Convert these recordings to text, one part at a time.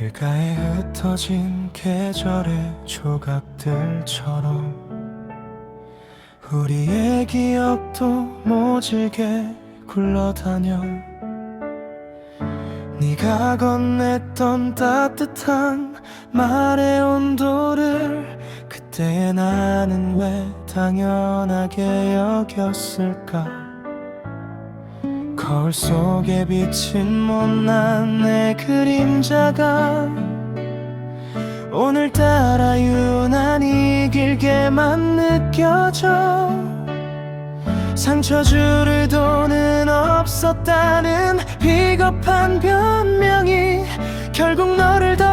길가에 흩어진 계절의 조각들처럼 우리의 기억도 모질게 굴러다녀. 네가 건넸던 따뜻한 말의 온도를 그때의 나는 왜 당연하게 여겼을까? 거울 속에 비친 못난 내 그림자가 오늘따라 유난히 길게만 느껴져. 상처 줄을 도는 없었다는 비겁한 변명이 결국 너를 더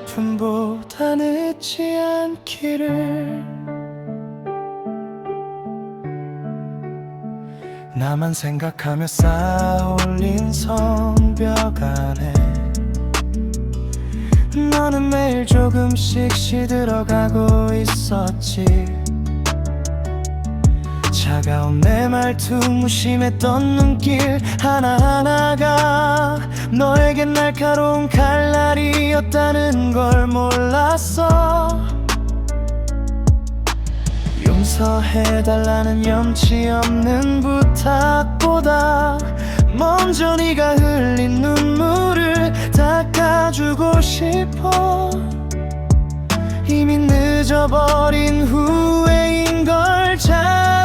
아픔보다 늦지 않기를. 나만 생각하며 쌓아올린 성벽 안에 너는 매일 조금씩 시들어가고 있었지. 차가운 내 말투 무심했던 눈길 하나하나가 너에겐 날카로운 칼날이었다는 걸 몰랐어. 용서해달라는 염치 없는 부탁보다 먼저 네가 흘린 눈물을 닦아주고 싶어. 이미 늦어버린 후회인 걸 잘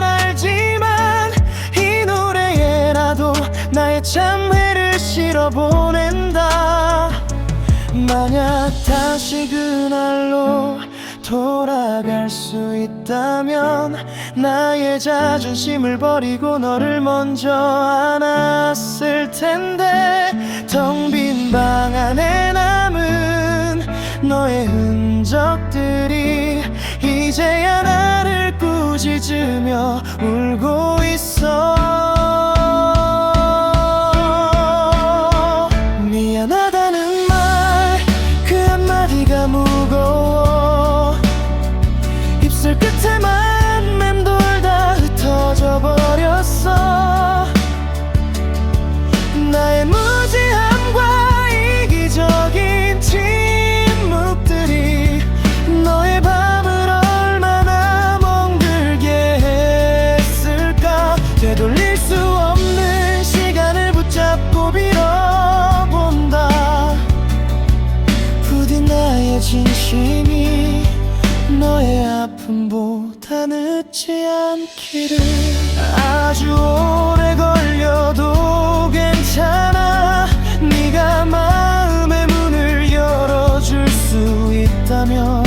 알지만 이 노래에 나도 나의 참 다시 그날로 돌아갈 수 있다면 나의 자존심을 버리고 너를 먼저 안았을 텐데 텅 빈 방 안에 남은 너의 흔적들이 이제야 나를 꾸짖으며 울고 있어 진심이 너의 아픔보다 늦지 않기를. 아주 오래 걸려도 괜찮아. 네가 마음의 문을 열어줄 수 있다면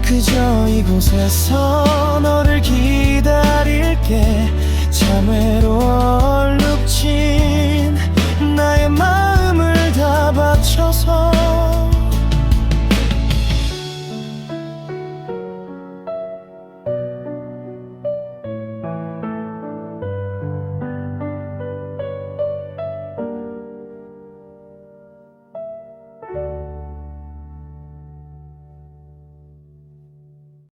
그저 이곳에서 너를 기다릴게. 참회